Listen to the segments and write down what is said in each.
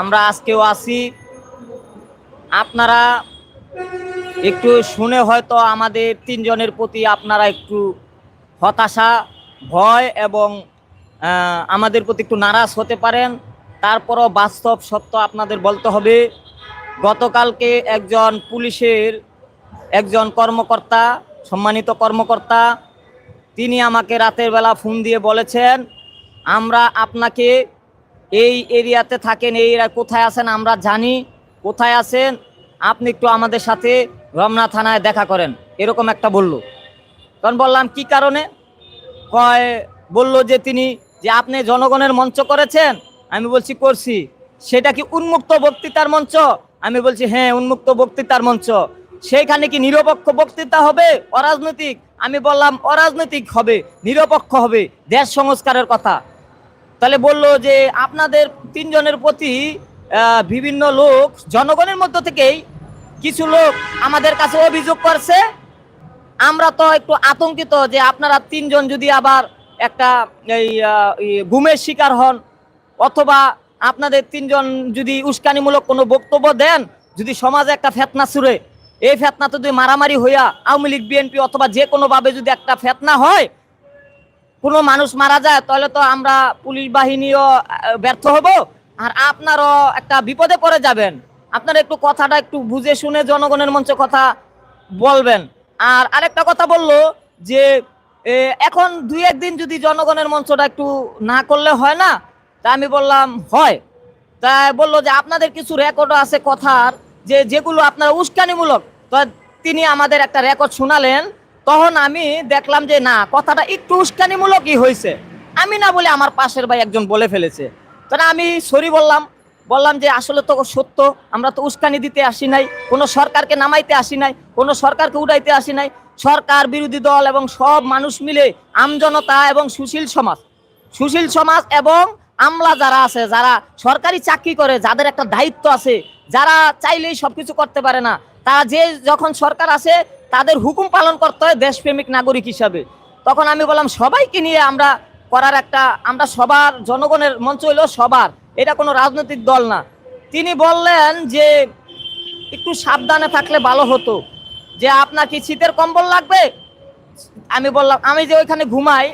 আমরা আজকেও আছি। আপনারা একটু শুনে হয়তো আমাদের তিনজনের প্রতি আপনারা একটু হতাশা, ভয় এবং আমাদের প্রতি একটু নারাজ হতে পারেন। তারপরও বাস্তব সত্য আপনাদের বলতে হবে। গতকালকে একজন পুলিশের একজন কর্মকর্তা, সম্মানিত কর্মকর্তা, তিনি আমাকে রাতের বেলা ফোন দিয়ে বলেছেন, আমরা আপনাকে এই এরিয়াতে থাকেন, এই কোথায় আছেন আমরা জানি। কোথায় আছেন? আপনি একটু আমাদের সাথে রমনা থানায় দেখা করেন। এরকম একটা বলল। তখন বললাম, কি কারণে? কয়, বলল যে তিনি, যে আপনি জনগণের মঞ্চ করেছেন? আমি বলছি, করছি। সেটা কি উন্মুক্ত বক্তৃতার মঞ্চ? আমি বলছি হ্যাঁ উন্মুক্ত বক্তৃতার মঞ্চ। সেইখানে কি নিরপেক্ষ বক্তৃতা হবে? অরাজনৈতিক। আমি বললাম, অরাজনৈতিক হবে, নিরপেক্ষ হবে। দেশ সংস্কারের কথা। তাহলে বলল যে আপনাদের তিনজনের প্রতি বিভিন্ন লোক, জনগণের মধ্য থেকেই কিছু লোক আমাদের কাছে অভিযোগ করছে। আমরা তো একটু আতঙ্কিত যে আপনারা তিনজন যদি আবার একটা এই গুমের শিকার হন, অথবা আপনাদের তিনজন যদি উস্কানিমূলক কোনো বক্তব্য দেন, যদি সমাজে একটা ফেতনা ছুড়ে, এই ফেতনা তো যদি মারামারি হইয়া আওয়ামী লীগ, বিএনপি অথবা যে কোনোভাবে যদি একটা ফেতনা হয় কোনো মানুষ মারা যায়, তাহলে তো আমরা পুলিশ বাহিনীও ব্যর্থ হব। আর আপনারও একটা বিপদে পড়ে যাবেন। আপনারা একটু কথাটা একটু বুঝে শুনে জনগণের মঞ্চে কথা বলবেন। আর আরেকটা কথা বলল যে এখন দুই একদিন যদি জনগণের মঞ্চটা একটু না করলে হয় না, তা আমি বললাম হয়। তাই বলল যে, আপনাদের কিছু রেকর্ডও আছে কথার, যে, যেগুলো আপনারা উস্কানিমূলক, তো তিনি আমাদের একটা রেকর্ড শোনালেন। তখন আমি দেখলাম যে না, কথাটা একটু উস্কানিমূলকই হয়েছে আমি না বলে আমার পাশের ভাই একজন বলে ফেলেছে। তখন আমি সরি বললাম। বললাম যে আসলে তো সত্য, আমরা তো উস্কানি দিতে আসি নাই, কোনো সরকারকে নামাইতে আসি নাই, কোনো সরকারকে উঠাইতে আসি নাই। সরকার, বিরোধী দল এবং সব মানুষ মিলে আমজনতা এবং সুশীল সমাজ সুশীল সমাজ এবং আমলা যারা আছে, যারা সরকারি চাকরি করে, যাদের একটা দায়িত্ব আছে, যারা চাইলেই সব কিছু করতে পারে না, তারা যে যখন সরকার আসে তাদের হুকুম পালন করতে হয় দেশপ্রেমিক নাগরিক হিসাবে। তখন আমি বললাম, সবাইকে নিয়ে আমরা করার একটা, আমরা সবার, জনগণের মঞ্চ হইল সবার। এটা কোনো রাজনৈতিক দল না। তিনি বললেন যে, একটু সাবধানে থাকলে ভালো হতো। যে আপনার কি শীতের কম্বল লাগবে? আমি বললাম, আমি যে ওইখানে ঘুমাই,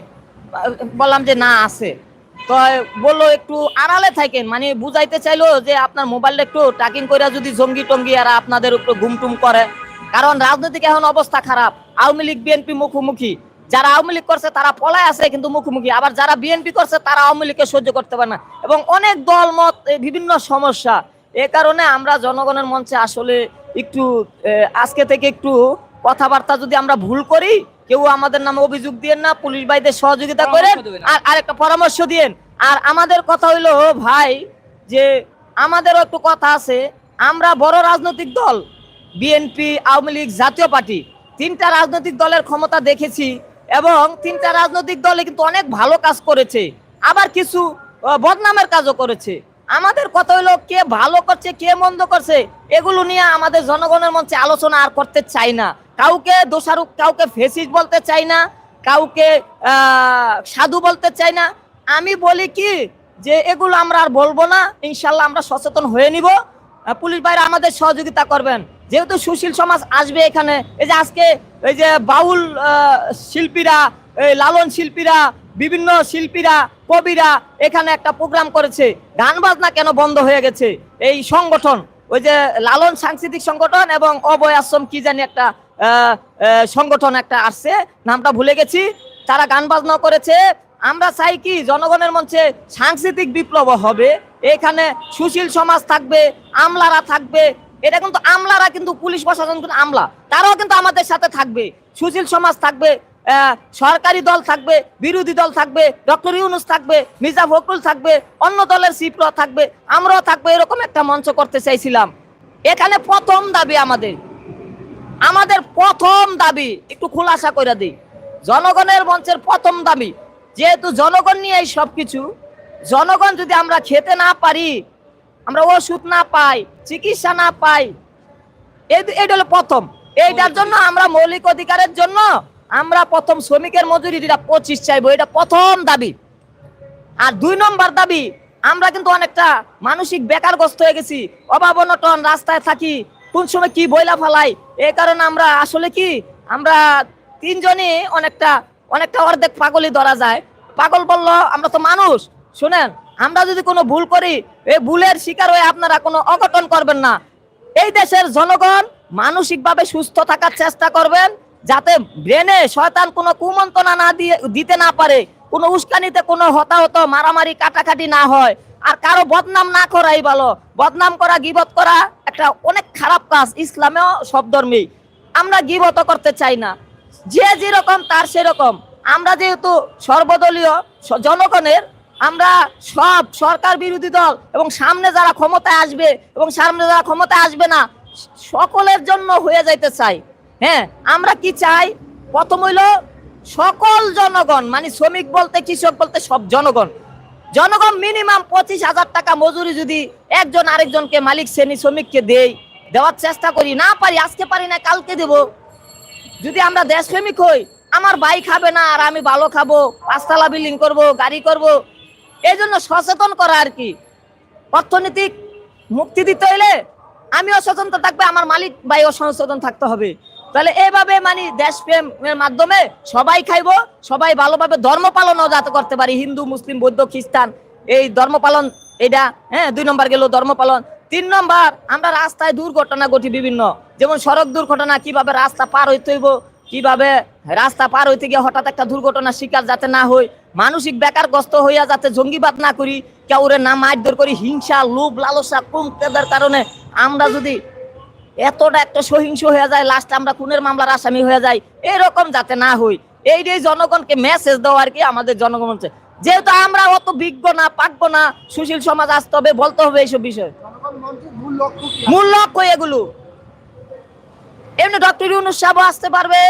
বললাম যে না, আছে। তো বলল একটু আড়ালে থাকেন মানে বুঝাইতে চাইলো যে আপনার মোবাইলটা একটু টাকিং করে যদি জঙ্গি টঙ্গি আর আপনাদের উপর ঘুমটুম করে কারণ রাজনৈতিক এখন অবস্থা খারাপ। আওয়ামী লীগ বিএনপি মুখোমুখি। যারা আওয়ামী লীগ করছে তারা পলায় আছে কিন্তু মুখোমুখি। আবার যারা বিএনপি করছে তারা আওয়ামী লীগকে সহ্য করতে পারে না। এবং অনেক দল মত বিভিন্ন সমস্যা। এ কারণে আমরা জনগণের মঞ্চে আসলে একটু আজকে থেকে একটু কথাবার্তা যদি আমরা ভুল করি কেউ আমাদের নামে অভিযোগ দিয়েন না পুলিশ ভাইদের সহযোগিতা করেন আর আরেকটা পরামর্শ দিয়েন। আর আমাদের কথা হইল ভাই যে আমাদেরও একটু কথা আছে আমরা বড় রাজনৈতিক দল বিএনপি আওয়ামী লীগ জাতীয় পার্টি। তিনটা রাজনৈতিক দলের ক্ষমতা দেখেছি এবং তিনটা রাজনৈতিক দলে কিন্তু অনেক ভালো কাজ করেছে। আবার কিছু বদনামের কাজও করেছে। আমাদের কথা হইল কে ভালো করছে, কে মন্দ করছে, এগুলো নিয়ে আমাদের জনগণের মঞ্চে আলোচনা আর করতে চাই না। কাউকে দোষারোপ, কাউকে ফেসিস বলতে চাই না, কাউকে সাধু বলতে চাই না। আমি বলি কি, যে এগুলো আমরা আর বলব না, ইনশাল্লাহ আমরা সচেতন হয়ে নিব। পুলিশ ভাইরা আমাদের সহযোগিতা করবেন। যেহেতু সুশীল সমাজ আসবে এখানে, এই যে আজকে এই যে বাউল শিল্পীরা, এই লালন শিল্পীরা, বিভিন্ন শিল্পীরা, কবিরা এখানে একটা প্রোগ্রাম করেছে। গান বাজনা কেন বন্ধ হয়ে গেছে? এই সংগঠন, ওই যে লালন সাংস্কৃতিক সংগঠন এবং অভয় আশ্রম কি জানি একটা সংগঠন একটা আসছে, নামটা ভুলে গেছি। তারা গান বাজনা করেছে। আমরা চাই কি জনগণের মঞ্চে সাংস্কৃতিক বিপ্লব হবে। এখানে সুশীল সমাজ থাকবে, আমলারা থাকবে এটা কিন্তু আমলারা কিন্তু পুলিশ প্রশাসন কিন্তু আমলা। তারাও কিন্তু আমাদের সাথে থাকবে। সুশীল সমাজ থাকবে সরকারি দল থাকবে, বিরোধী দল থাকবে, ডক্টর ইউনুস থাকবে, মির্জা ফখরুল থাকবে, অন্য দলের সিপ্র থাকবে, আমরাও থাকবে, এরকম একটা মঞ্চ করতে চাইছিলাম। এখানে প্রথম দাবি আমাদের। আমাদের প্রথম দাবি, একটু খোলাসা করে দিই। জনগণের মঞ্চের প্রথম দাবি, যেহেতু জনগণ নিয়ে এই সব কিছু জনগণ যদি আমরা খেতে না পারি আমরা ওষুধ না পাই চিকিৎসা না পাই। এই- এইটা হলো প্রথম। এইটার জন্য আমরা মৌলিক অধিকারের জন্য আমরা প্রথম শ্রমিকের মজুরিটা পঁচিশ চাইব এটা প্রথম দাবি। আর দুই নম্বর দাবি আমরা কিন্তু অনেকটা মানসিক বেকারগ্রস্ত হয়ে গেছি অভাব অনটন রাস্তায় থাকি কোন সময় কি বইলা ফালাই। এই কারণে আমরা আসলে কি আমরা তিনজনই অনেকটা অনেকটা অর্ধেক পাগলই ধরা যায়। পাগল বলল আমরা তো মানুষ শুনেন। আমরা যদি কোনো ভুল করি, এই ভুলের শিকার হয়ে আপনারা কোনো অঘটন করবেন না। এই দেশের জনগণ মানসিকভাবে সুস্থ থাকার চেষ্টা করবেন, যাতে ব্রেনে শয়তান কোনো কুমন্ত্রণা না দিয়ে, দিতে না পারে, কোনো উস্কানিতে কোনো হতাহত, মারামারি, কাটাকাটি না হয়। আর কারও বদনাম না করাই ভালো। বদনাম করা, গিবত করা একটা অনেক খারাপ কাজ ইসলামেও সব ধর্মেই আমরা গিবত করতে চাই না। যে যেরকম, তার সেরকম। আমরা যেহেতু সর্বদলীয় জনগণের আমরা সব সরকার বিরোধী দল এবং সামনে যারা ক্ষমতায় আসবে এবং সামনে যারা ক্ষমতায় আসবে না, সকলের জন্য হয়ে যাইতে চাই। হ্যাঁ আমরা কি চাই? প্রথম হইল সকল জনগণ মানে শ্রমিক বলতে, কৃষক বলতে সব জনগণ। জনগণ মিনিমাম পঁচিশ হাজার টাকা মজুরি যদি একজন আরেকজনকে মালিক, শ্রেণি শ্রমিককে দেই, দেওয়ার চেষ্টা করি। না পারি, আজকে পারি না, কালকে দেব। যদি আমরা দেশ শ্রমিক হই, আমার ভাই খাবে না, আর আমি ভালো খাব, পাঁচতলা বিল্ডিং করব, গাড়ি করব এই জন্য সচেতন করা আর কি। অর্থনৈতিক মুক্তি দিতে হইলে আমিও সচেতন থাকবে, আমার মালিক ভাইও সচেতন থাকতে হবে। তাহলে এইভাবে মানে দেশপ্রেমের মাধ্যমে সবাই খাইবো, সবাই ভালোভাবে ধর্ম পালনও যাতে করতে পারি। হিন্দু, মুসলিম, বৌদ্ধ, খ্রিস্টান, এই ধর্ম পালন এটা হ্যাঁ দুই নম্বর গেল ধর্ম পালন। তিন নম্বর, আমরা রাস্তায় দুর্ঘটনা ঘটি বিভিন্ন, যেমন সড়ক দুর্ঘটনা, কীভাবে রাস্তা পার হইতে হইব, কীভাবে রাস্তা পার হইতে গিয়ে হঠাৎ একটা দুর্ঘটনার শিকার যাতে না হই মানসিক বেকারগ্রস্ত হইয়া যাতে জঙ্গিবাদ না করি কেউরে না মারধর করি হিংসা লোভ লালসা কুমতেদের কারণে আমরা যদি এতটা একটা সহিংস হয়ে যায় লাস্ট আমরা খুনের মামলার আসামি হয়ে যাই এরকম যাতে না হই। এইটাই জনগণকে মেসেজ দেওয়া আর কি আমাদের জনগণকে যেহেতু আমরা অত বিজ্ঞ না পাকবো না সুশীল সমাজ আসতে হবে বলতে হবে এইসব বিষয়। জনগণ মন্ত্রীর মূল লক্ষ্য মূল লক্ষ্য এগুলো। এমনি ডক্টর ইউনুস সাহেব আসতে পারবে।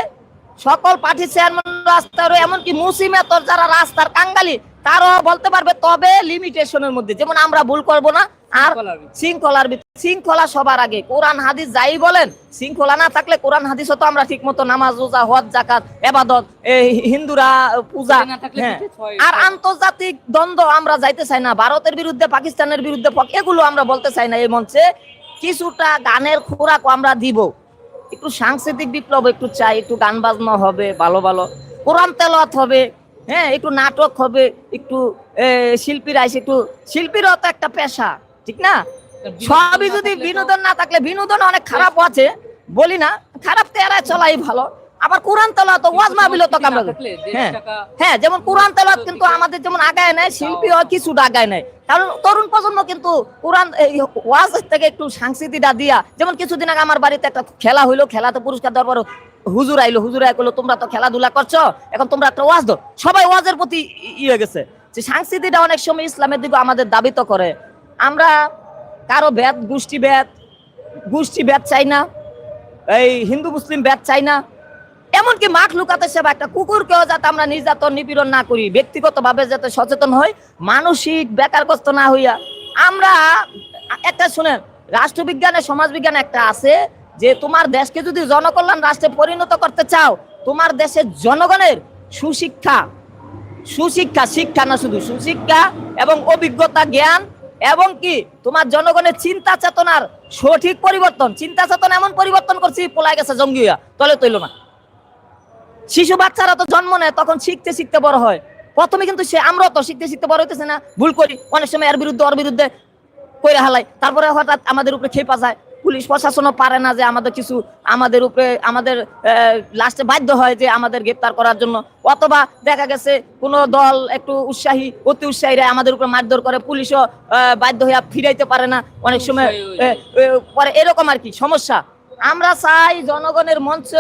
সকল পার্টি চেয়ারম্যান পারবে এমনকি মুসিমেতর যারা রাস্তার কাঙ্গালি তারাও বলতে পারবে তবে লিমিটেশনের মধ্যে। যেমন আমরা ভুল করব না আর শৃঙ্খলার শৃঙ্খলা সবার আগে। কোরআন হাদিস যাই বলেন শৃঙ্খলা না থাকলে কোরআন হাদিসও তো আমরা ঠিক মতো নামাজ রোজা হজ জাকাত এবাদত এই হিন্দুরা পূজা হ্যাঁ। আর আন্তর্জাতিক দ্বন্দ্ব আমরা যাইতে চাই না। ভারতের বিরুদ্ধে পাকিস্তানের বিরুদ্ধে এগুলো আমরা বলতে চাই না। এই মঞ্চে কিছুটা গানের খোরাক আমরা দিব। একটু সাংস্কৃতিক বিপ্লব, একটু চাই, একটু গান বাজনা হবে, ভালো ভালো। কোরআন তেলাওয়াত হবে হ্যাঁ একটু নাটক হবে, একটু শিল্পীরা এসে একটু, শিল্পীরও তো একটা পেশা, ঠিক না? সবই যদি বিনোদন না থাকলে, বিনোদন অনেক খারাপ আছে, বলি না, খারাপ তো এরা চলাই ভালো। আবার কোরআন তেলা তো ওয়াজ মাহবিল তো কামড়া হ্যাঁ। হ্যাঁ যেমন কোরআন তেলাত কিন্তু আমাদের যেমন আগায় নেয় শিল্পী হয় কিছুটা আগায় নেয়। কারণ তরুণ প্রজন্ম কিন্তু কোরআন এই ওয়াজ থেকে একটু সাংস্কৃতিটা দিয়া যেমন কিছুদিন আগে আমার বাড়িতে একটা খেলা হইল খেলাতে পুরস্কার দেওয়ার পর হুজুর আইলো হুজুর আই করল তোমরা তো খেলাধুলা করছ এখন তোমরা একটা ওয়াজ দাও সবাই ওয়াজের প্রতি ই- ইয়ে গেছে। যে সাংস্কৃতিটা অনেক সময় ইসলামের দিকে আমাদের দাবিত করে। আমরা কারও ভেদ গোষ্ঠী ভেদ গোষ্ঠী ভেদ চাই না। এই হিন্দু মুসলিম ভেদ চাই না। এমনকি মাখ লুকাতে সেবা একটা কুকুরকেও যাতে আমরা নির্যাতন, নিপীড়ন না করি, ব্যক্তিগতভাবে যাতে সচেতন হই, মানসিক বেকারগ্রস্ত না হইয়া। আমরা, একটা শুনেন, রাষ্ট্রবিজ্ঞানে, সমাজবিজ্ঞানে একটা আছে যে তোমার দেশকে যদি জনকল্যাণ রাষ্ট্রে পরিণত করতে চাও, তোমার দেশের জনগণের সুশিক্ষা সুশিক্ষা, শিক্ষা না শুধু, সুশিক্ষা এবং অভিজ্ঞতা, জ্ঞান এবং কি তোমার জনগণের চিন্তা চেতনার সঠিক পরিবর্তন, চিন্তা চেতনা এমন পরিবর্তন করছি পোলাই গেছে জঙ্গি হইয়া, তলে তৈল না। শিশু বাচ্চারা তো জন্ম নেয় তখন শিখতে শিখতে বড় হয়। প্রথমে কিন্তু সে আমরাও তো শিখতে শিখতে বড় হইতেছে না ভুল করি। অনেক সময় এর বিরুদ্ধে ওর বিরুদ্ধে কইরে হালাই। তারপরে হঠাৎ আমাদের উপরে খেপা যায়। পুলিশ প্রশাসনও পারে না যে আমাদের কিছু আমাদের উপরে আমাদের লাস্টে বাধ্য হয় যে আমাদের গ্রেপ্তার করার জন্য। অথবা দেখা গেছে কোনো দল একটু উৎসাহী অতি উৎসাহীরা আমাদের উপরে মারধর করে পুলিশও আহ, বাধ্য হয়ে ফিরাইতে পারে না। অনেক সময় পরে এরকম আর কি সমস্যা। আমরা চাই জনগণের মঞ্চ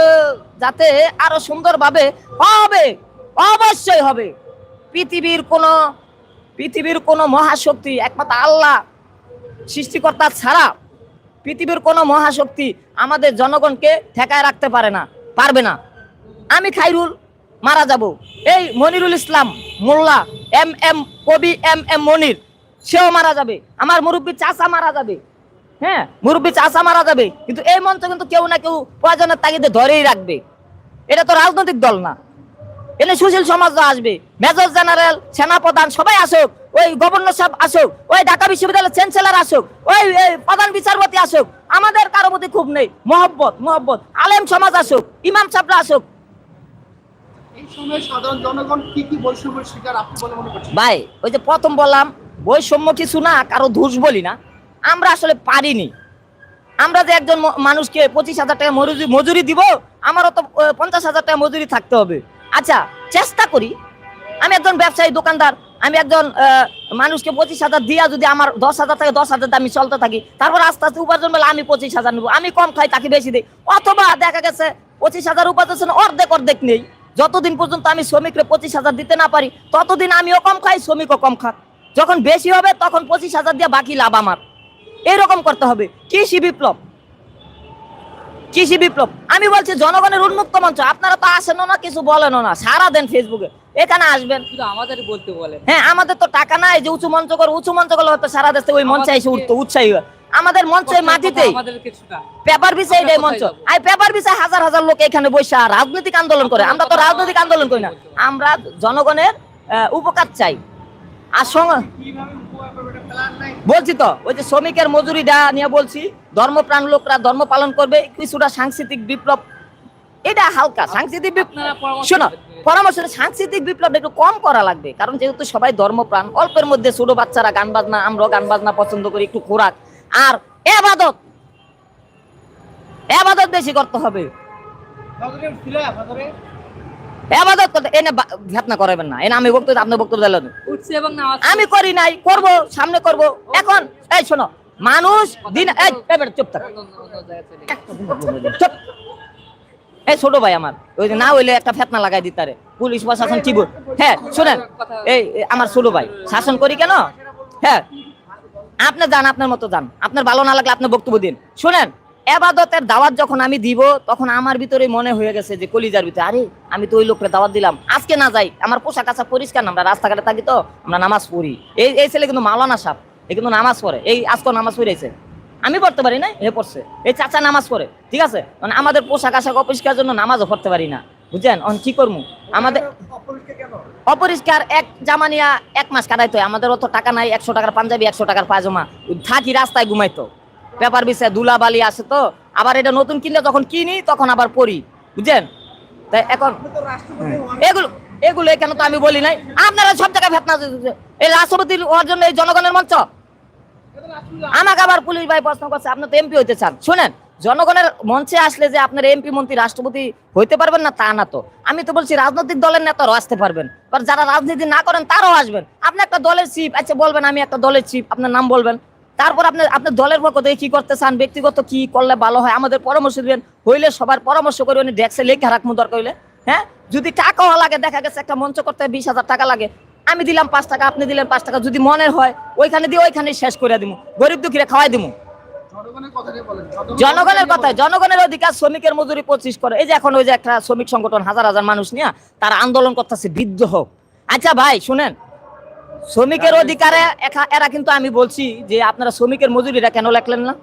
যাতে আরও সুন্দরভাবে হবে, অবশ্যই হবে। পৃথিবীর কোন পৃথিবীর কোন মহাশক্তি, একমাত্র আল্লাহ সৃষ্টিকর্তা ছাড়া পৃথিবীর কোন মহাশক্তি আমাদের জনগণকে ঠেকায় রাখতে পারে না, পারবে না। আমি খাইরুল মারা যাব। এই মনিরুল ইসলাম মোল্লা, এম এম কবি এম এম মনির, সেও মারা যাবে। আমার মুরব্বী চাচা মারা যাবে। হ্যাঁ? মুরব্বী চাচা মারা যাবে কিন্তু এই মঞ্চ কিন্তু কেউ না কেউ প্রয়োজনের তাগিদে ধরেই রাখবে। এটা তো রাজনৈতিক দল না। এনে সুশীল সমাজ আসবে মেজর জেনারেল সেনাপ্রধান সবাই আসুক ওই গভর্নর সাহেব আসুক ওই ঢাকা বিশ্ববিদ্যালয়ের চ্যান্সেলর আসুক ওই প্রধান বিচারপতি আসুক আমাদের কারও প্রতি খুব নেই। মহব্বত মহব্বত। আলেম সমাজ আসুক ইমাম সাহেবরা আসুক। এই সময় সাধারণ জনগণ কি কি বৈষম্যের শিকার আপনি বলে মনে করছেন? ভাই ওই যে প্রথম বললাম বৈষম্য কিছু না কারও দোষ বলি না। আমরা আসলে পারিনি। আমরা যে একজন মানুষকে পঁচিশ হাজার টাকা মজুরি মজুরি দিব, আমারও তো পঞ্চাশ হাজার টাকা মজুরি থাকতে হবে। আচ্ছা চেষ্টা করি। আমি একজন ব্যবসায়ী, দোকানদার, আমি একজন মানুষকে পঁচিশ হাজার দিয়া যদি আমার দশ হাজার থেকে, দশ হাজার আমি চলতে থাকি, তারপর আস্তে আস্তে উপার্জন বলে আমি পঁচিশ হাজার নেব। আমি কম খাই, তাকে বেশি দিই। অথবা দেখা গেছে, পঁচিশ হাজার উপার্জন অর্ধেক অর্ধেক নেই। যতদিন পর্যন্ত আমি শ্রমিকরে পঁচিশ হাজার দিতে না পারি, ততদিন আমিও কম খাই, শ্রমিকও কম খাক। যখন বেশি হবে, তখন পঁচিশ হাজার দিয়ে বাকি লাভ আমার। এরকম করতে হবে। কৃষি বিপ্লব। কৃষি বিপ্লব। আমি বলছি জনগণের উন্মুক্ত মঞ্চ আপনারা তো আসেনও না কিছু বলেন না। সারা দেন ফেসবুকে এখানে আসবেন। শুধু আমাদের বলতে বলে হ্যাঁ আমাদের তো টাকা নাই যে উঁচু মঞ্চ করে উঁচু মঞ্চ করলে হয়তো সারা দেশে ওই মঞ্চে এসে উঠতো উৎসাহী আমাদের মঞ্চে কিছুটা। পেপার বিষয় এটাই মঞ্চ। আর পেপার বিষয় হাজার হাজার লোক এখানে বসে রাজনৈতিক আন্দোলন করে। আমরা তো রাজনৈতিক আন্দোলন করি না। আমরা জনগণের উপকার চাই। আর সঙ্গে বলছি তো ওই যে শ্রমিকের মজুরিটা নিয়ে বলছি ধর্মপ্রাণ লোকরা ধর্ম পালন করবে কিছুটা সাংস্কৃতিক বিপ্লব এটা হালকা সাংস্কৃতিক বিপ্লব। শোনো পরামর্শ সাংস্কৃতিক বিপ্লব একটু কম করা লাগবে কারণ যেহেতু সবাই ধর্মপ্রাণ অল্পের মধ্যে ছোট বাচ্চারা গান বাজনা আমরাও গান বাজনা পছন্দ করি একটু খোরাক। আর এবাদত এবাদত বেশি করতে হবে। এবাদত করতে এনে করাবেন না। এনে আমি বক্তব্য আপনি বক্তব্য দিলেন। উঠছে এবং নামাজ আমি করি নাই করব সামনে করব। এখন এই শোনো মানুষ দিন এই চুপ থাক। চুপ। এই ছোট ভাই আমার ওই না হইলে একটা ফেতনা লাগাই দিতারে পুলিশ প্রশাসন কি হ্যাঁ শুনেন এই এই আমার ছোট ভাই শাসন করি কেন? হ্যাঁ। আপনি যান আপনার মতো যান। আপনার ভালো না লাগলে আপনি বক্তব্য দিন। শুনেন এবাদতের দাওয়াত যখন আমি দিব, তখন আমার ভিতরে মনে হয়ে গেছে যে কলিজার ভিতরে, আরে, আমি তো ওই লোককে দাওয়াত দিলাম। আজকে না যাই, আমার পোশাক আশাক পরিষ্কার আমরা রাস্তাঘাটে থাকি তো, আমরা নামাজ পড়ি। এই এই ছেলে কিন্তু মালানা সাপ এই কিন্তু নামাজ পড়ে। এই আজকে নামাজ পড়েছে। আমি পড়তে পারি না এ পড়ছে। এই চাচা নামাজ পড়ে, ঠিক আছে? মানে আমাদের পোশাক আশাক অপরিষ্কার জন্য নামাজও পড়তে পারি না, বুঝছেন? অন, কি করব? আমাদের অপরিষ্কার এক জামা নিয়া এক মাস কাটাইতো আমাদের অত টাকা নাই, একশো টাকার পাঞ্জাবি, একশো টাকার পায়জামা। থাকি রাস্তায় ঘুমাইতো। পেপার বিষয়ে ধুলা বালি আসে তো, আবার এটা নতুন কিনলে যখন কিনি, তখন আবার পরি বুঝছেন? তাই এখন। এগুলো এগুলো এখানে তো আমি বলি নাই? আপনারা সব জায়গায় ভেতনা এই রাষ্ট্রপতি হওয়ার জন্য এই জনগণের মঞ্চ? আমাকে আবার পুলিশ ভাই প্রশ্ন করছে, আপনি তো এমপি হইতে চান, শুনেন? জনগণের মঞ্চে আসলে যে আপনার এমপি মন্ত্রী, রাষ্ট্রপতি হইতে পারবেন না, তা না তো। আমি তো বলছি, রাজনৈতিক দলের নেতারাও আসতে পারবেন যারা রাজনীতি না করেন, তারাও আসবেন। আপনি একটা দলের চিফ আচ্ছা বলবেন, আমি একটা দলের চিফ আপনার নাম বলবেন। তারপর আপনি আপনার দলের পক্ষ থেকে কি করতে চান ব্যক্তিগত কি করলে ভালো হয় আমাদের পরামর্শ দিবেন। হইলে সবার পরামর্শ করে উনি ডেস্কে লেখা রাখব দরকার হইলে। হ্যাঁ? যদি টাকাও লাগে দেখা গেছে একটা মঞ্চ করতে বিশ হাজার টাকা লাগে আমি দিলাম পাঁচ টাকা আপনি দিলেন পাঁচ টাকা যদি মনের হয় ওইখানে দিয়ে ওইখানে শেষ করে দিব গরিব দুঃখীরা খাওয়াই দিব জনগণের বলেন। জনগণের অধিকার শ্রমিকের মজুরি পঁচিশ করে। এই যে এখন ওই যে একটা শ্রমিক সংগঠন হাজার হাজার মানুষ নিয়ে তারা আন্দোলন করতেছে বৃদ্ধ হোক। আচ্ছা ভাই শুনেন শ্রমিকের অধিকারে এরা কিন্তু আমি বলছি যে আপনারা শ্রমিকের মজুরিটা কেন লেখলেন না?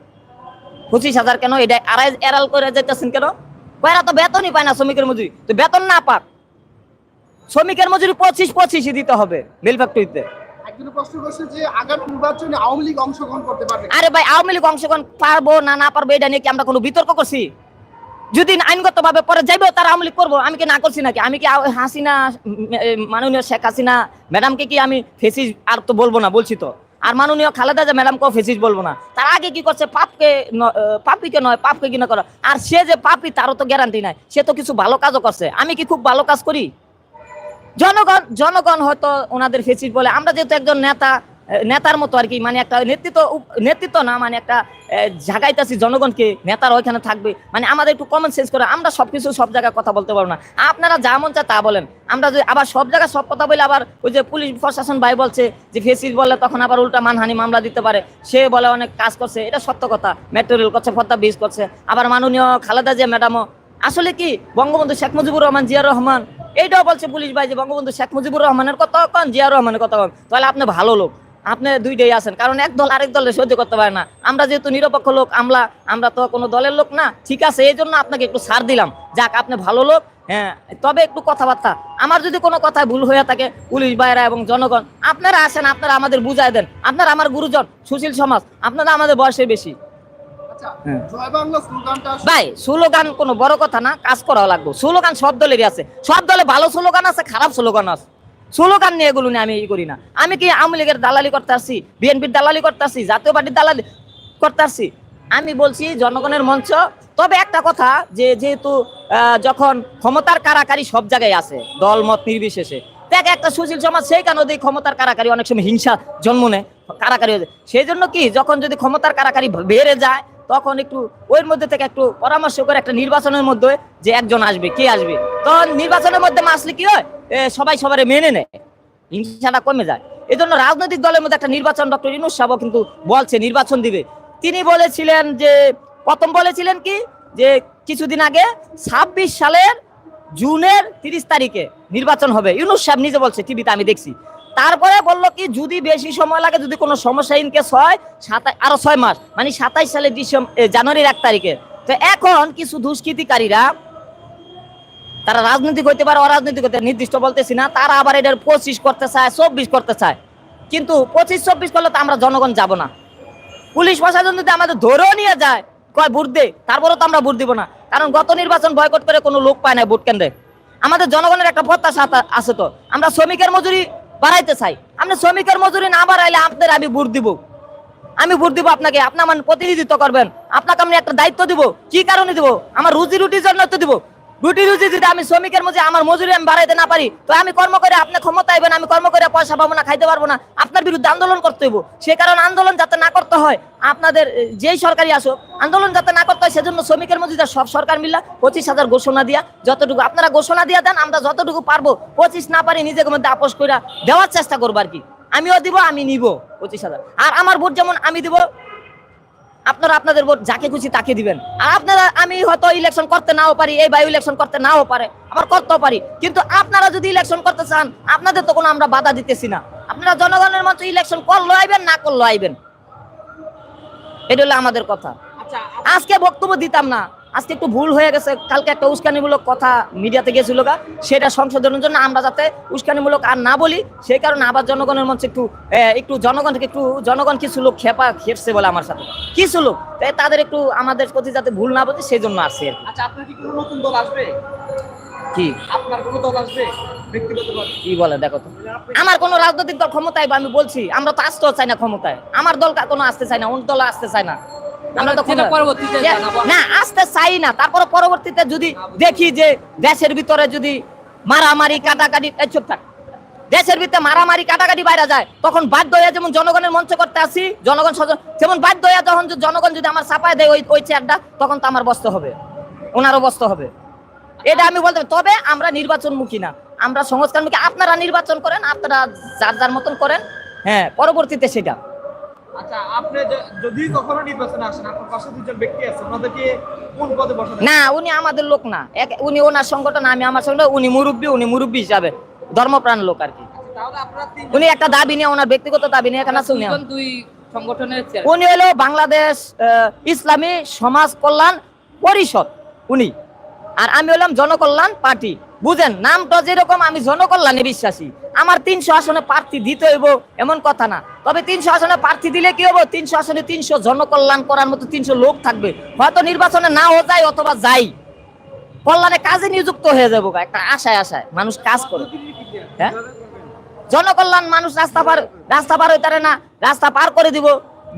পঁচিশ হাজার কেন? এটা আড়াই এড়াল করে যেতেছেন কেন? এরা তো বেতনই পায় না শ্রমিকের মজুরি। তো বেতন না পাক। শ্রমিকের মজুরি পঁচিশ পঁচিশই দিতে হবে মিল ফ্যাক্টরিতে। একজন প্রশ্ন করছে যে আগামী নির্বাচনে আওয়ামী লীগ অংশগ্রহণ করতে পারবে। কিনা? আরে ভাই আওয়ামী লীগ অংশগ্রহণ পারব না না পারব এটা নিয়ে কি আমরা কোনো বিতর্ক করছি? যদি আইনগত ভাবে পরে যাইবো তারা আওয়ামী লীগ করব, আমি কি না করছি নাকি? আমি কি হাসিনা মাননীয় শেখ হাসিনা, ম্যাডামকে কি আমি ফেসিস আর তো বলব না, বলছি তো। আর মাননীয় খালেদা যে ম্যাডামকেও ফেসিস বলব না। তার আগে কি করছে? পাপকে পাপিকে নয়, পাপকে কি না করো। আর সে যে পাপি, তারও তো গ্যারান্টি নাই। সে তো কিছু ভালো কাজও করছে। আমি কি খুব ভালো কাজ করি? জনগণ জনগণ হয়তো ওনাদের ফেসিস বলে। আমরা যেহেতু একজন নেতা নেতার মতো আর কি মানে একটা নেতৃত্ব নেতৃত্ব না মানে একটা জাগাইতাছি জনগণকে, নেতার ওইখানে থাকবে। মানে আমাদের একটু কমন সেন্স করে, আমরা সবকিছু সব জায়গায় কথা বলতে পারব না। আপনারা যা মন চায় তা বলেন। আমরা যদি আবার সব জায়গায় সব কথা বলে আবার ওই যে পুলিশ প্রশাসন ভাই বলছে যে ফেসিস বললে তখন আবার উল্টা মানহানি মামলা দিতে পারে। সে বলে অনেক কাজ করছে, এটা সত্য কথা। মেট্রো রেল করছে ফত্তা বিজ করছে। আবার মাননীয় খালেদা জিয়া ম্যাডামও আসলে কি বঙ্গবন্ধু শেখ মুজিবুর রহমান, জিয়া রহমান? এইটাও বলছে পুলিশ ভাই যে বঙ্গবন্ধু শেখ মুজিবুর রহমানের কথা কন জিয়া রহমানের কথা কন তাহলে আপনি ভালো লোক। আপনি দুইটাই আছেন কারণ এক দল আরেক দলে সহ্য করতে পারে না। আমরা যেহেতু নিরপেক্ষ লোক আমরা আমরা তো কোনো দলের লোক না। ঠিক আছে এই জন্য আপনাকে একটু ছাড় দিলাম। যাক আপনি ভালো লোক হ্যাঁ তবে একটু কথাবার্তা। আমার যদি কোনো কথায় ভুল হয়ে থাকে পুলিশ বাইরা এবং জনগণ আপনারা আসেন আপনারা আমাদের বুঝাই দেন। আপনারা আমার গুরুজন সুশীল সমাজ আপনারা আমাদের বয়সে বেশি। আচ্ছা হ্যাঁ। জয় বাংলা স্লোগানটা আসলে- ভাই স্লোগান কোনো বড় কথা না কাজ করা লাগবে। স্লোগান সব দলেরই আছে। সব দলে ভালো স্লোগান আছে খারাপ স্লোগান আছে। স্লোগান নিয়ে এগুলো নিয়ে আমি ই করি না। আমি কি আওয়ামী লীগের দালালি করতে আসছি বিএনপির দালালি করতে আসছি জাতীয় পার্টির দালালি করতে আসছি আমি বলছি জনগণের মঞ্চ, তবে একটা কথা যে যেহেতু যখন ক্ষমতার কারাকারি সব জায়গায় আছে, দল, মত নির্বিশেষে, দেখ একটা সুশীল সমাজ সেই কারণে ক্ষমতার কারাকারি অনেক সময় হিংসা জন্ম নেয়, কারাকারি হয়ে যায়। সেই জন্য কি, যখন যদি ক্ষমতার কারাকারি বেড়ে যায়, তখন একটু ওর মধ্যে থেকে একটু পরামর্শ করে একটা নির্বাচনের মধ্যে যে একজন আসবে, কে আসবে? তখন নির্বাচনের মধ্যে আসলে কি হয়? সবাই সবারে মেনে নেয়। হিংসাটা কমে যায়। এই জন্য রাজনৈতিক দলের মধ্যে একটা নির্বাচন ডক্টর ইনুস সাহেব কিন্তু বলছে, নির্বাচন দিবে। তিনি বলেছিলেন যে, প্রথম বলেছিলেন কি? যে কিছুদিন আগে ছাব্বিশ সালের জুনের তিরিশ তারিখে নির্বাচন হবে। ইউনুস সাহেব নিজে বলছে, টিভিতে আমি দেখছি। তারপরে বলল কি, যদি বেশি সময় লাগে, যদি কোনো সমস্যা ইনকেস হয়, সাতাই, আরও ছয় মাস মানে সাতাইশ সালের ডিসেম্বর জানুয়ারির এক তারিখে। তো এখন কিছু দুষ্কৃতিকারীরা তারা রাজনৈতিক হইতে পারে অরাজনৈতিক হতে নির্দিষ্ট বলতেছি না, তারা আবার এটার পঁচিশ করতে চায়, চব্বিশ করতে চায়। কিন্তু পঁচিশ, চব্বিশ করলে তো আমরা জনগণ যাব না। পুলিশ প্রশাসন যদি আমাদের ধরেও নিয়ে যায়, কয় ভোট দে, তারপরেও তো আমরা ভোট দিব না। কারণ গত নির্বাচন বয়কট করে কোনো লোক পায় না ভোট কেন্দ্রে। আমাদের জনগণের একটা প্রত্যাশা আছে তো। আমরা শ্রমিকের মজুরি বাড়াইতে চাই। আমরা শ্রমিকের মজুরি না বাড়াইলে আপনাদের আমি ভোট দিব। আমি ভোট দিব আপনাকে, আপনি আমার প্রতিনিধিত্ব করবেন। আপনাকে আমি একটা দায়িত্ব দিব। কি কারণে দিব? আমার রুজি রুটির জন্য তো দিব। রুটি রুজি যদি আমি শ্রমিকের মধ্যে আমার মজুরি আমি বাড়াইতে না পারি, তো আমি কর্ম করে আপনি ক্ষমতা আইবেন, আমি কর্ম করে পয়সা পাবো না, খাইতে পারব না। আপনার বিরুদ্ধে আন্দোলন করতে হইব। সে কারণে আন্দোলন যাতে না করতে হয়, আপনাদের যেই সরকারি আসুক, আন্দোলন যাতে না করতে হয়, সেজন্য শ্রমিকের মধ্যে সব সরকার মিলা পঁচিশ হাজার ঘোষণা দিয়া যতটুকু আপনারা ঘোষণা দিয়া দেন, আমরা যতটুকু পারব, পঁচিশ না পারি নিজেকে মধ্যে আপোষ করে দেওয়ার চেষ্টা করব আর কি। আমিও দিব, আমি নিব পঁচিশ হাজার। আর আমার ভোট যেমন আমি দিব আপনারা আপনাদের ভোট যাকে খুশি তাকে দিবেন। আর আপনারা আমি হয়তো ইলেকশন করতে নাও পারি এই বায়ু ইলেকশন করতে নাও পারে আবার করতেও পারি। কিন্তু আপনারা যদি ইলেকশন করতে চান আপনাদের তো কোনো আমরা বাধা দিতেছি না। আপনারা জনগণের মতো ইলেকশন করল আইবেন না করল আইবেন। এটা হলো আমাদের কথা। আচ্ছা আজকে বক্তব্য দিতাম না। আজকে একটু ভুল হয়ে গেছে। কালকে একটা উস্কানিমূলক কথা মিডিয়াতে গেছিল গা। সেটা সংশোধনের জন্য আমরা যাতে উস্কানিমূলক আর না বলি সেই কারণে আবার জনগণের মঞ্চে একটু একটু জনগণকে একটু জনগণ কিছু লোক খেপা খেপছে বলে আমার সাথে। কিছু লোক তাই তাদের একটু আমাদের প্রতি যাতে ভুল না বোঝে সেই জন্য আসছে। আচ্ছা আপনার কি কোনো নতুন দল আসবে? কি? আপনার কোনো দল আসবে? কি বলে দেখো তো। আমার কোনো রাজনৈতিক দল ক্ষমতায় বা আমি বলছি আমরা তো আসতেও চাই না ক্ষমতায়। আমার দল কোনো আসতে চাই না অন্য দল আসতে চাই না। আমরা তো। না আসতে চাই না। তারপরে পরবর্তীতে যদি দেখি যে দেশের ভিতরে যদি মারামারি কাটাকাটি চুপ থাক। দেশের ভিতরে মারামারি কাটাকাটি বাইরে যায় তখন বাধ্য হয়ে যেমন জনগণের মঞ্চ করতে আসি জনগণ যেমন বাধ্য হয়ে যখন জনগণ যদি আমার চাপায় দেয় ওই ওই চেয়ারটা তখন তো আমার বসতে হবে। ওনারও বসতে হবে। এটা আমি বলতে তবে আমরা নির্বাচনমুখী না। আমরা সংস্কারমুখী। আপনারা নির্বাচন করেন আপনারা যার যার মতন করেন। হ্যাঁ পরবর্তীতে সেটা। আচ্ছা আপনি যদি কখনো নির্বাচনে আসেন আপনার পাশে দুজন ব্যক্তি আছে ওনাদেরকে কোন পদে বসাবেন? না উনি আমাদের লোক না। উনি ওনার সংগঠন আমি আমার সংগঠন উনি মুরব্বী উনি মুরব্বী হিসাবে ধর্মপ্রাণ লোক আর কি। তিন উনি একটা দাবি নিয়ে ওনার ব্যক্তিগত দাবি নিয়ে এখানে আছে উনি দুইজন দুই সংগঠনের উনি হলো বাংলাদেশ আহ, ইসলামী সমাজ কল্যাণ পরিষদ উনি। আর আমি হলাম জনকল্যাণ পার্টি। বুঝেন, নামটা যেরকম আমি জনকল্যাণে বিশ্বাসী। আমার তিনশো আসনে প্রার্থী দিতে হইব, এমন কথা না। তবে তিনশো আসনে প্রার্থী দিলে কি হব তিনশো আসনে তিনশো জনকল্যাণ করার মতো তিনশো লোক থাকবে। হয়তো নির্বাচনে নাও যায় অথবা যাই। কল্যাণে কাজে নিযুক্ত হয়ে যাব একটা আশায় আশায়। মানুষ কাজ করে। হ্যাঁ? জনকল্যাণ মানুষ রাস্তা পার রাস্তা পার হইতারে না, রাস্তা পার করে দিব।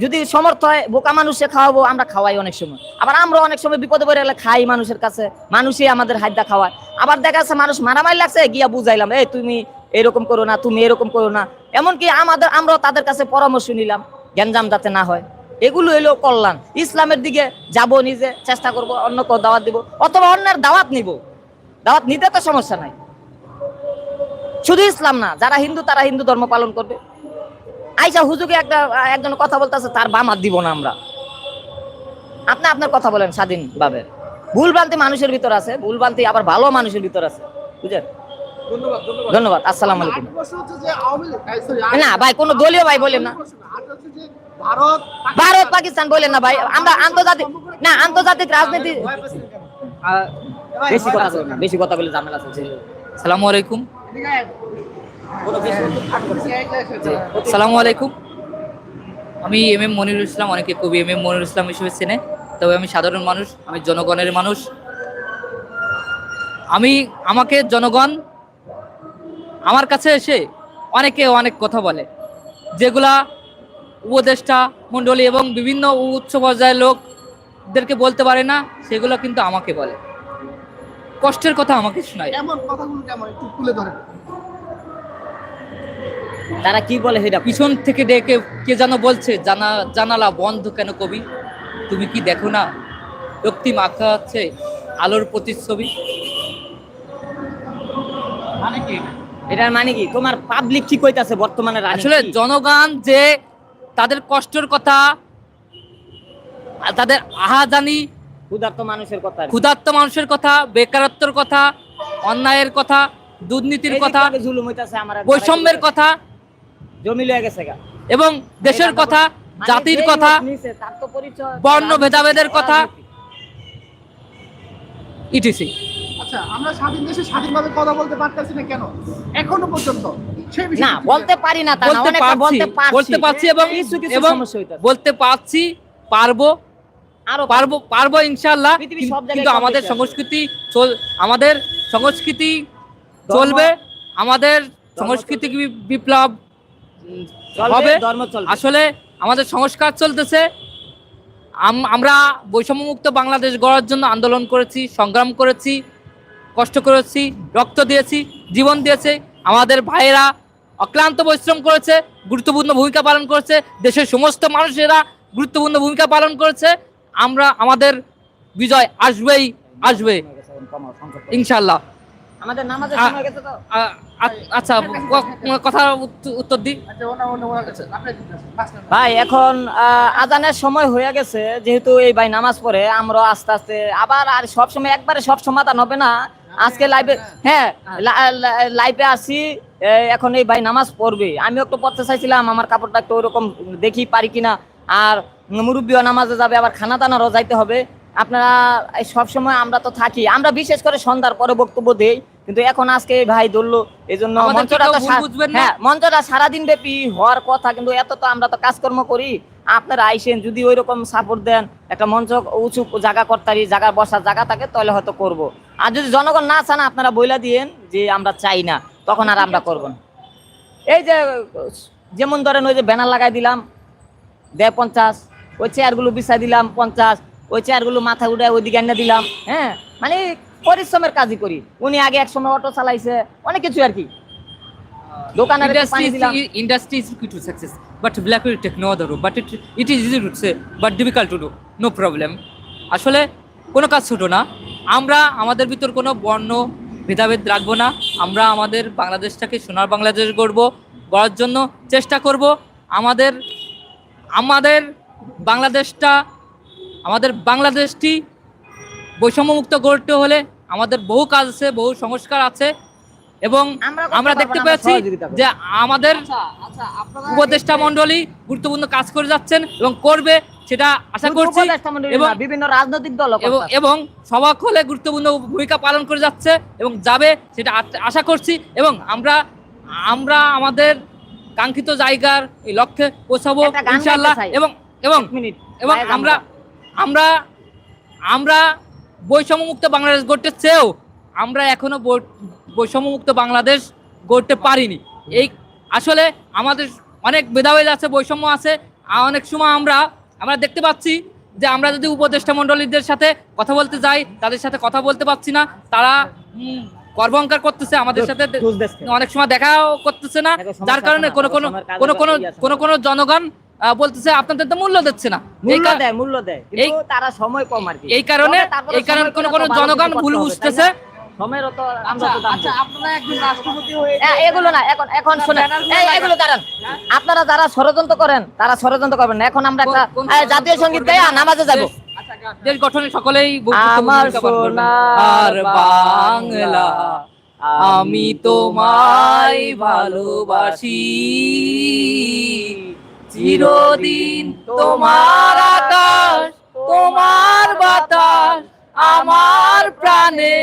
যদি সমর্থ হয়, বোকা মানুষে খাওয়াবো, আমরা খাওয়াই অনেক সময়। আবার আমরা অনেক সময় বিপদে পড়ে গেলে খাই মানুষের কাছে, মানুষই আমাদের হাইদা খাওয়ায়। আবার দেখা যাচ্ছে মানুষ মারামারি লাগছে, গিয়া বুঝাইলাম, এই তুমি এরকম করো না, তুমি এরকম করো না। এমনকি আমাদের, আমরাও তাদের কাছে পরামর্শ নিলাম, গ্যাঞ্জাম যাতে না হয়। এগুলো এলো কল্যাণ। ইসলামের দিকে যাব নিজে, চেষ্টা করব অন্য কেউ দাওয়াত দিব, অথবা অন্যের দাওয়াত নিব। দাওয়াত নিতে তো সমস্যা নাই। শুধু ইসলাম না, যারা হিন্দু তারা হিন্দু ধর্ম পালন করবে। আইসা হুজুকে একটা একজন কথা বলতেছে তার বাম হাত দিব না আমরা। আপনি আপনার কথা বলেন স্বাধীনভাবে। ভুল ভ্রান্তি মানুষের ভিতর আছে ভুল ভ্রান্তি আবার ভালো মানুষের ভিতর আছে। বুঝলেন? ধন্যবাদ ধন্যবাদ। ধন্যবাদ আলাইকুম। না ভাই কোনো দলীয় ভাই বলেন না। আট হচ্ছে যে ভারত ভারত পাকিস্তান বলেন না ভাই। আমরা আন্তর্জাতিক না আন্তর্জাতিক রাজনীতি বেশি কথা বলেন না। বেশি কথা বলে ঝামেলা চলছে। সালামু আলাইকুম। সালামু আলাইকুম। আমি এম এম মনিরুল ইসলাম, অনেকে কবি এম এম মনিরুল ইসলাম হিসেবে চেনে, তবে আমি সাধারণ মানুষ, আমি জনগণের মানুষ। আমি, আমাকে জনগণ আমার কাছে এসে অনেকে অনেক কথা বলে, যেগুলা উপদেষ্টা মণ্ডলী এবং বিভিন্ন উচ্চ পর্যায়ের লোকদেরকে বলতে পারে না, সেগুলো কিন্তু আমাকে বলে। কষ্টের কথা আমাকে শোনায়। কথাগুলো তারা কি বলে সেটা পিছন থেকে ডেকে কে যেন বলছে জানা জানালা বন্ধ কেন কবি? তুমি কি দেখো না? রক্তিম আঁকা আছে আলোর প্রতিচ্ছবি। মানে কি? এটার মানে কি? তোমার পাবলিক কি কইতাছে বর্তমানে আসলে জনগণ যে তাদের কষ্টের কথা তাদের আহাজানি ক্ষুধার্ত মানুষের কথা। ক্ষুধার্ত মানুষের কথা বেকারত্বের কথা অন্যায়ের কথা দুর্নীতির কথা জুলুম হইতাছে আমার বৈষম্যের কথা জমি লয়ে গেছে গা। এবং দেশের কথা মানে জাতির কথা বর্ণ ভেদাভেদের কথা। ইটিসি আচ্ছা আমরা স্বাধীন দেশে স্বাধীনভাবে কথা বলতে পারতেছি না কেন? এখনও পর্যন্ত। না বলতে পারি না বলতে পারছি বলতে পারছি। এবং কিছু কিছু এবং বলতে পারছি পারব আরও পারব পারব। ইনশাল্লাহ পৃথিবীর সব জায়গায় কিন্তু আমাদের সংস্কৃতি আমাদের সংস্কৃতি চলবে আমাদের সংস্কৃতি বিপ্লব হবে। আসলে আমাদের সংস্কার চলতেছে। আম- আমরা বৈষম্যমুক্ত বাংলাদেশ গড়ার জন্য আন্দোলন করেছি সংগ্রাম করেছি কষ্ট করেছি রক্ত দিয়েছি জীবন দিয়েছে। আমাদের ভাইয়েরা অক্লান্ত পরিশ্রম করেছে গুরুত্বপূর্ণ ভূমিকা পালন করেছে। দেশের সমস্ত মানুষেরা গুরুত্বপূর্ণ ভূমিকা পালন করেছে। আমরা আমাদের বিজয় আসবেই আসবে। ইনশাল্লাহ আমাদের নামাজের সময় গেছে তো। আচ্ছা কথা উত্তর দিই। আচ্ছা ভাই এখন আজানের সময় হয়ে গেছে যেহেতু এই ভাই নামাজ পড়ে আমরা আস্তে আস্তে আবার আর সব সময় একবারে সব সমাধান হবে না। আজকে লাইভে হ্যাঁ। লাইভে আসি এখন এই ভাই নামাজ পড়বে। আমি একটু পড়তে চাইছিলাম আমার কাপড়টা একটু ওরকম দেখি পারি কিনা। আর মুরব্বীও নামাজে যাবে আবার খানা দানারও যাইতে হবে। আপনারা এই সব সময় আমরা তো থাকি। আমরা বিশেষ করে সন্ধ্যার পরে বক্তব্য দেই কিন্তু এখন আজকে ভাই ধরলো এই জন্য মঞ্চটা তো। হ্যাঁ মঞ্চটা সারাদিন ব্যাপী হওয়ার কথা কিন্তু এত তো আমরা তো কাজকর্ম করি। আপনারা আইসেন যদি ওই রকম সাপোর্ট দেন একটা মঞ্চ উঁচু জায়গা করতারি জায়গা বসার জায়গা থাকে তাহলে হয়তো করব। আর যদি জনগণ না চান আপনারা বইলা দিয়েন যে আমরা চাই না তখন আর আমরা করব না। এই যে যেমন ধরেন ওই যে ব্যানার লাগাই দিলাম দেয় পঞ্চাশ ওই চেয়ারগুলো বিছাই দিলাম পঞ্চাশ ওই চেয়ারগুলো মাথা উঠায় ওইদিকে এনে দিলাম হ্যাঁ? মানে পরিশ্রমের কাজই করি। উনি আগে এক সময় অটো চালাইছে অনেক কিছু আর কি। দোকানের key to success but black will take no other road but it, it is easy to say but difficult to do no problem. আসলে কোনো কাজ ছোট না। আমরা আমাদের ভিতর কোনো বর্ণ ভেদাভেদ রাখব না। আমরা আমাদের বাংলাদেশটাকে সোনার বাংলাদেশ গড়ব গড়ার জন্য চেষ্টা করব। আমাদের আমাদের বাংলাদেশটা আমাদের বাংলাদেশটি বৈষম্যমুক্ত গড়তে হলে আমাদের বহু কাজ আছে বহু সংস্কার আছে এবং আমরা দেখতে পেয়েছি যে আমাদের আচ্ছা উপদেষ্টা মন্ডলী গুরুত্বপূর্ণ কাজ করে যাচ্ছেন এবং করবে সেটা আশা করছি এবং বিভিন্ন রাজনৈতিক দল এবং এবং সভা হলে গুরুত্বপূর্ণ ভূমিকা পালন করে যাচ্ছে এবং যাবে সেটা আশা করছি এবং আমরা আমরা আমাদের কাঙ্ক্ষিত জায়গার এই লক্ষ্যে পৌঁছাবো চাই। এবং এবং মিনিট। এবং আমরা আমরা আমরা বৈষম্যমুক্ত বাংলাদেশ গড়তে চেয়েও আমরা এখনও বৈষম্যমুক্ত বাংলাদেশ গড়তে পারিনি। এই আসলে আমাদের অনেক ভেদাভেদ আছে বৈষম্য আছে। অনেক সময় আমরা আমরা দেখতে পাচ্ছি যে আমরা যদি উপদেষ্টা মণ্ডলীদের সাথে কথা বলতে যাই তাদের সাথে কথা বলতে পারছি না। তারা উম, গর্বহংকার করতেছে আমাদের সাথে। অনেক সময় দেখাও করতেছে না। যার কারণে কোনো কোনো কোনো কোনো কোনো কোনো জনগণ বলতেছে আপনাদের তো মূল্য দিচ্ছে না। মূল্য দেয় মূল্য দেয় কিন্তু তারা সময় কম আর কি। এই কারণে এই কারণে কোনো কোনো জনগণ ভুল বুঝতেছে। সময়েরও তো আমরা আচ্ছা তো আচ্ছা আপনারা একজন রাষ্ট্রপতি হয়ে হ্যাঁ, এগুলো না এখন এখন শুনেন এগুলো দাঁড়ান। আপনারা যারা ষড়যন্ত্র করেন তারা ষড়যন্ত্র করবেন না। এখন আমরা একটা জাতীয় সংগীত গাই নামাজে যাব। আচ্ছা, দেশ গঠনে সকলেই আমার। সোনার আর বাংলা আমি তোমায় ভালোবাসি। চিরদিন তোমার আকাশ তোমার বাতাস আমার প্রাণে